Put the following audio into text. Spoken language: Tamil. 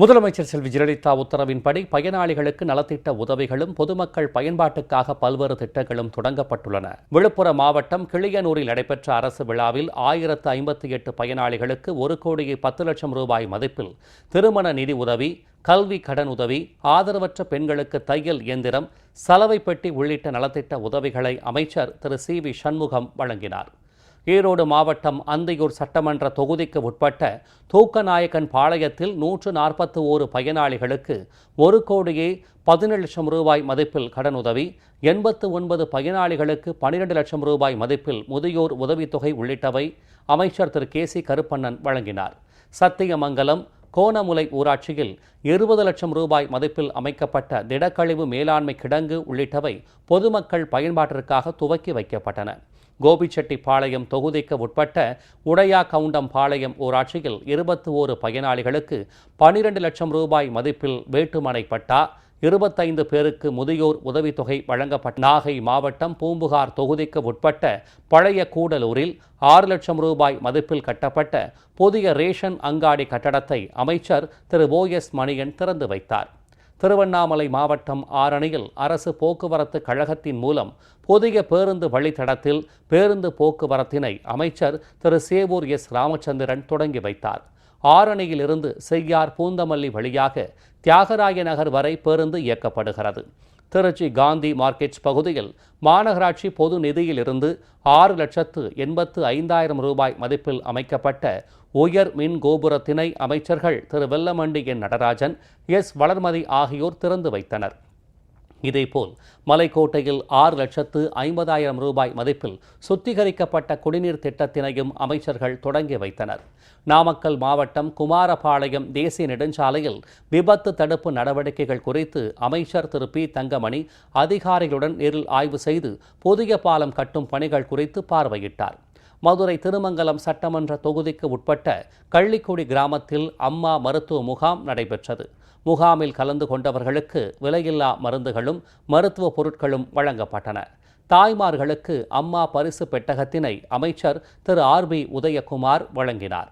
முதலமைச்சர் செல்வி ஜெயலலிதா உத்தரவின்படி பயனாளிகளுக்கு நலத்திட்ட உதவிகளும் பொதுமக்கள் பயன்பாட்டுக்காக பல்வேறு திட்டங்களும் தொடங்கப்பட்டுள்ளன. விழுப்புரம் மாவட்டம் கிளியனூரில் நடைபெற்ற அரசு விழாவில் ஆயிரத்து ஐம்பத்தி எட்டு பயனாளிகளுக்கு ஒரு கோடியே பத்து லட்சம் ரூபாய் மதிப்பில் திருமண நிதி உதவி கல்வி கடன் உதவி ஆதரவற்ற பெண்களுக்கு தையல் இயந்திரம் சலவை பெட்டி உள்ளிட்ட நலத்திட்ட உதவிகளை அமைச்சர் திரு சி வி சண்முகம் வழங்கினார். ஈரோடு மாவட்டம் அந்தியூர் சட்டமன்ற தொகுதிக்கு உட்பட்ட தூக்கநாயக்கன் பாளையத்தில் நூற்று நாற்பத்தி ஓரு பயனாளிகளுக்கு ஒரு கோடியே பதினேழு லட்சம் ரூபாய் மதிப்பில் கடனுதவி எண்பத்து ஒன்பது பயனாளிகளுக்கு பனிரெண்டு லட்சம் ரூபாய் மதிப்பில் முதியோர் உதவித்தொகை உள்ளிட்டவை அமைச்சர் திரு கே சி கருப்பண்ணன் வழங்கினார். சத்தியமங்கலம் கோணமுலை ஊராட்சியில் இருபது லட்சம் ரூபாய் மதிப்பில் அமைக்கப்பட்ட திடக்கழிவு மேலாண்மை கிடங்கு உள்ளிட்டவை பொதுமக்கள் பயன்பாட்டிற்காக துவக்கி வைக்கப்பட்டன. கோபிச்செட்டிப்பாளையம் தொகுதிக்கு உட்பட்ட உடையா கவுண்டம் பாளையம் ஊராட்சியில் இருபத்தி ஓரு பயனாளிகளுக்கு பனிரெண்டு லட்சம் ரூபாய் மதிப்பில் வேட்டுமனை பட்டா இருபத்தைந்து பேருக்கு முதியோர் உதவித்தொகை வழங்கப்பட்ட நாகை மாவட்டம் பூம்புகார் தொகுதிக்கு உட்பட்ட பழைய கூடலூரில் ஆறு லட்சம் ரூபாய் மதிப்பில் கட்டப்பட்ட புதிய ரேஷன் அங்காடி கட்டடத்தை அமைச்சர் திரு ஓ எஸ் மணியன் திறந்து வைத்தார். திருவண்ணாமலை மாவட்டம் ஆரணியில் அரசு போக்குவரத்து கழகத்தின் மூலம் புதிய பேருந்து வழித்தடத்தில் பேருந்து போக்குவரத்தினை அமைச்சர் திரு சேவூர் எஸ் ராமச்சந்திரன் தொடங்கி வைத்தார். ஆரணியிலிருந்து செய்யார் பூந்தமல்லி வழியாக தியாகராய நகர் வரை பேருந்து இயக்கப்படுகிறது. திருச்சி காந்தி மார்க்கெட் பகுதியில் மாநகராட்சி பொது நிதியிலிருந்து ஆறு லட்சத்து எண்பத்து ஐந்தாயிரம் ரூபாய் மதிப்பில் அமைக்கப்பட்ட உயர் மின் கோபுரத்தினை அமைச்சர்கள் திரு வெல்லமண்டி என் நடராஜன் எஸ். வளர்மதி ஆகியோர் திறந்து வைத்தனர். இதேபோல் மலைக்கோட்டையில் ஆறு லட்சத்து ஐம்பதாயிரம் ரூபாய் மதிப்பில் சுத்திகரிக்கப்பட்ட குடிநீர் திட்டத்தினையும் அமைச்சர்கள் தொடங்கி வைத்தனர். நாமக்கல் மாவட்டம் குமாரபாளையம் தேசிய நெடுஞ்சாலையில் விபத்து தடுப்பு நடவடிக்கைகள் குறித்து அமைச்சர் திரு. பி. தங்கமணி அதிகாரிகளுடன் நேரில் ஆய்வு செய்து புதிய பாலம் கட்டும் பணிகள் குறித்து பார்வையிட்டார். மதுரை திருமங்கலம் சட்டமன்ற தொகுதிக்கு உட்பட்ட கள்ளிக்குடி கிராமத்தில் அம்மா மருத்துவ முகாம் நடைபெற்றது. முகாமில் கலந்து கொண்டவர்களுக்கு விலையில்லா மருந்துகளும் மருத்துவ பொருட்களும் வழங்கப்பட்டன. தாய்மார்களுக்கு அம்மா பரிசு பெட்டகத்தினை அமைச்சர் திரு ஆர் பி உதயகுமார் வழங்கினார்.